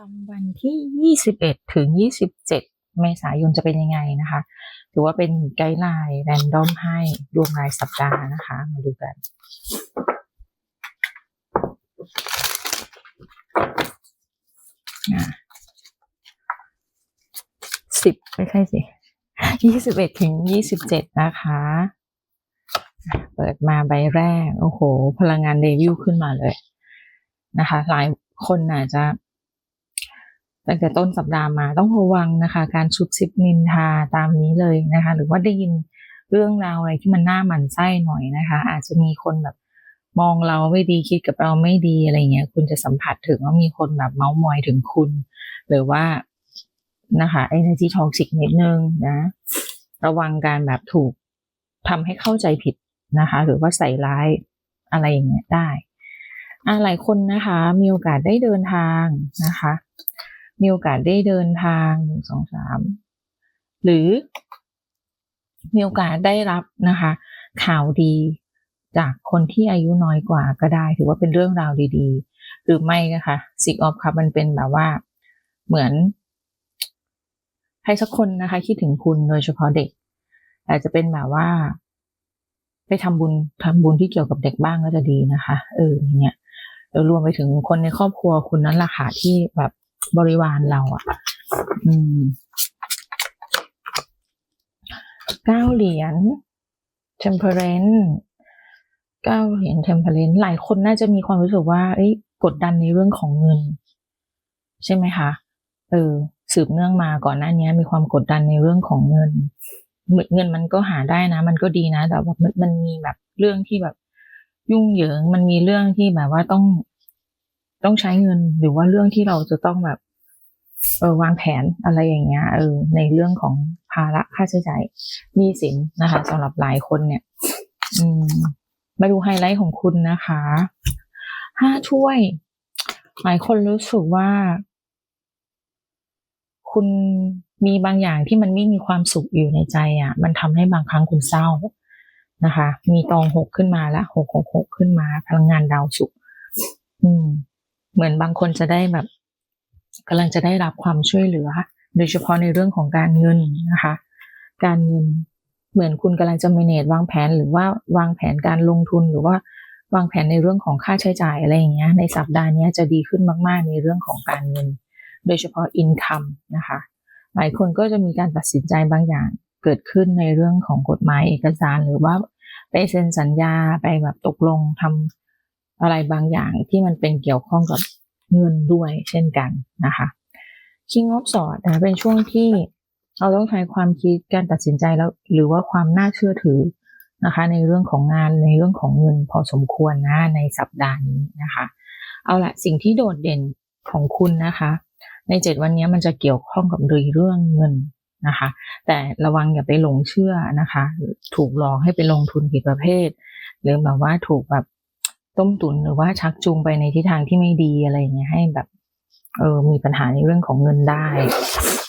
จำวันที่ 21 ถึง 27 เมษายนจะเป็นยังไงนะคะ ถือว่าเป็นไกด์ไลน์แรนดอมให้ดวงรายสัปดาห์นะคะ มาดูกัน สิบไม่ใช่สิยี่สิบเอ็ดถึงยี่สิบเจ็ดนะคะอะเปิดมาใบแรก โอ้โห พลังงานเดวิลขึ้นมาเลยนะคะ หลายคนอาจจะ ตั้งแต่ต้นสัปดาห์มาต้องระวังนะคะ การชุบซิบนินทาตามนี้เลยนะคะ หรือว่าได้ยินเรื่องราวอะไรที่มันน่าหมั่นไส้หน่อยนะคะ อาจจะมีคนแบบมองเราไม่ดีคิดกับเราไม่ดีอะไรเงี้ย คุณจะสัมผัสถึงว่ามีคนแบบเมาส์มอยถึงคุณ หรือว่านะคะ energy toxic นิดนึงนะ ระวังการแบบถูกทำให้เข้าใจผิดนะคะ หรือว่าใส่ร้ายอะไรอย่างเงี้ยได้อะหลายคนนะคะมีโอกาสได้เดินทางนะคะ มีโอกาสได้เดินทางหนึ่งสองสามหรือมีโอกาสได้รับนะคะ ข่าวดีจากคนที่อายุน้อยกว่าก็ได้ ถือว่าเป็นเรื่องราวดีๆ หรือไม่นะคะซิกออฟครับมันเป็นแบบว่าเหมือนใครสักคนนะคะคิดถึงคุณโดยเฉพาะเด็ก อาจจะเป็นแบบว่า ไปทำบุญทำบุญที่เกี่ยวกับเด็กบ้างก็จะดีนะคะ เอออย่างเนี่ยแล้วรวมไปถึงคนในครอบครัวคุณนั่นแหละค่ะที่แบบ บริวารเราอะ่ะอืมเก้าเหรียญ temperance เก้าเหรียญ temperance หลายคนน่าจะมีความรู้สึกว่า เอ้ย กดดันในเรื่องของเงิน ใช่ไหมคะ เออ สืบเนื่องมาก่อนหน้านี้มีความกดดันในเรื่องของเงิน เงินมันก็หาได้นะ มันก็ดีนะ แต่ว่ามันมีแบบเรื่องที่แบบยุ่งเหยิง มันมีเรื่องที่แบบว่าต้อง ต้องใช้เงินหรือว่าเรื่องที่เราจะต้องแบบเออวางแผนอะไรอย่างเงี้ยเออในเรื่องของภาระค่าใช้จ่ายหนี้สินนะคะสำหรับหลายคนเนี่ย อืมมาดูไฮไลท์ของคุณนะคะห้าถ้วย หลายคนรู้สึกว่า คุณมีบางอย่างที่มันไม่มีความสุขอยู่ในใจอะ มันทำให้บางครั้งคุณเศร้านะคะ มีตองหกขึ้นมาล้วหกหกหกขึ้นมา พลังงานดาวสุข อืม เหมือนบางคนจะได้แบบกำลังจะได้รับความช่วยเหลือ โดยเฉพาะในเรื่องของการเงินนะคะ การเงินเหมือนคุณกำลังจะ manage วางแผนหรือว่าวางแผนการลงทุนหรือว่าวางแผนในเรื่องของค่าใช้จ่ายอะไรอย่างเงี้ย ในสัปดาห์นี้จะดีขึ้นมากๆ ในเรื่องของการเงิน โดยเฉพาะ income นะคะ หลายคนก็จะมีการตัดสินใจบางอย่างเกิดขึ้นในเรื่องของกฎหมายเอกสารหรือว่าไปเซ็นสัญญาไปแบบตกลงทำ อะไรบางอย่างที่มันเป็นเกี่ยวข้องกับเงินด้วยเช่นกันนะคะ King of s w o r d นะเป็นช่วงที่เราต้องใช้ความคิดการตัดสินใจแล้วหรือว่าความน่าเชื่อถือนะคะ ในเรื่องของงานในเรื่องของเงินพอสมควรนะในสัปดาห์นี้นะคะ เอาละสิ่งที่โดดเด่นของคุณนะคะ ในเจ็ดวันนี้มันจะเกี่ยวข้องกับเรื่องเงินนะคะ แต่ระวังอย่าไปหลงเชื่อนะคะ ถูกหลอกให้ไปลงทุนผิดประเภท หรือแบบว่าถูกแบบ ต้มตุนหรือว่าชักจูงไปในทิศทางที่ไม่ดีอะไรอย่างเงี้ยให้แบบ เออมีปัญหาในเรื่องของเงินได้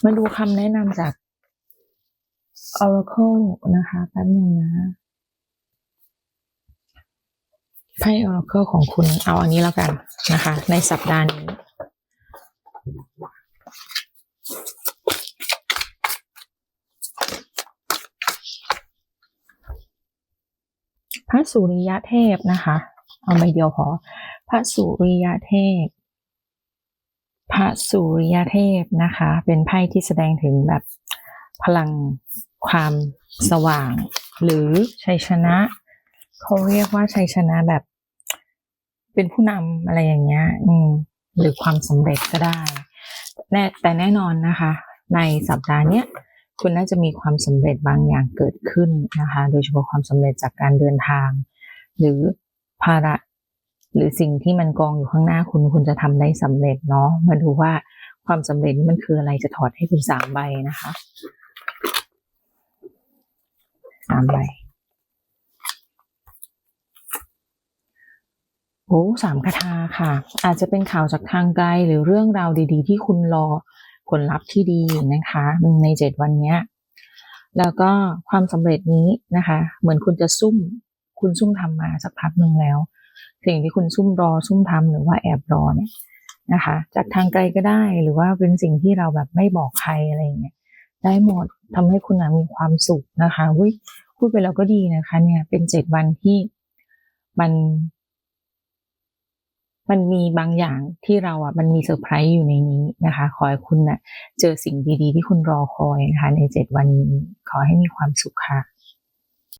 มาดูคำแนะนำจาก Oracle นะคะแป๊บนึงนะไพ่ Oracle ของคุณเอาอันนี้แล้วกันนะคะ ในสัปดาห์นี้พระสุริยะเทพนะคะ เอาใบเดียวพอ พระสุริยเทพ พระสุริยเทพนะคะ เป็นไพ่ที่แสดงถึงแบบพลังความสว่าง หรือชัยชนะ เขาเรียกว่าชัยชนะแบบ เป็นผู้นำอะไรอย่างเงี้ย อืม หรือความสำเร็จก็ได้แน่แต่แน่นอนนะคะ ในสัปดาห์เนี้ยคุณน่าจะมีความสำเร็จบางอย่างเกิดขึ้นนะคะ โดยเฉพาะความสำเร็จจากการเดินทาง หรือ ภาระหรือสิ่งที่มันกองอยู่ข้างหน้าคุณคุณจะทำได้สำเร็จเนาะมาดูว่าความสำเร็จนี้มันคืออะไรจะถอดให้คุณสามใบนะคะสามใบโอ้สามคาถาค่ะ อาจจะเป็นข่าวจากทางไกลหรือเรื่องราวดี ๆ ที่คุณรอผลลัพธ์ที่ดีนะคะ ในเจ็ดวันเนี้ยแล้วก็ความสำเร็จนี้นะคะ เหมือนคุณจะซุ่ม คุณซุ่มทำมาสักพักหนึ่งแล้ว สิ่งที่คุณซุ่มรอซุ่มทำหรือว่าแอบรอเนี่ยนะคะ จากทางไกลก็ได้หรือว่าเป็นสิ่งที่เราแบบไม่บอกใครอะไรอย่างเงี้ยได้หมดทำให้คุณมีความสุขนะคะอุ้ยพูดไปแล้วก็ดีนะคะ เนี่ย เป็นเจ็ดวันที่มัน มันมีบางอย่างที่เราอะ มันมีเซอร์ไพรส์อยู่ในนี้นะคะ ขอให้คุณนะ่ะ เจอสิ่งดีๆ ที่คุณรอคอยนะคะ ในเจ็ดวันนี้ขอให้มีความสุขค่ะ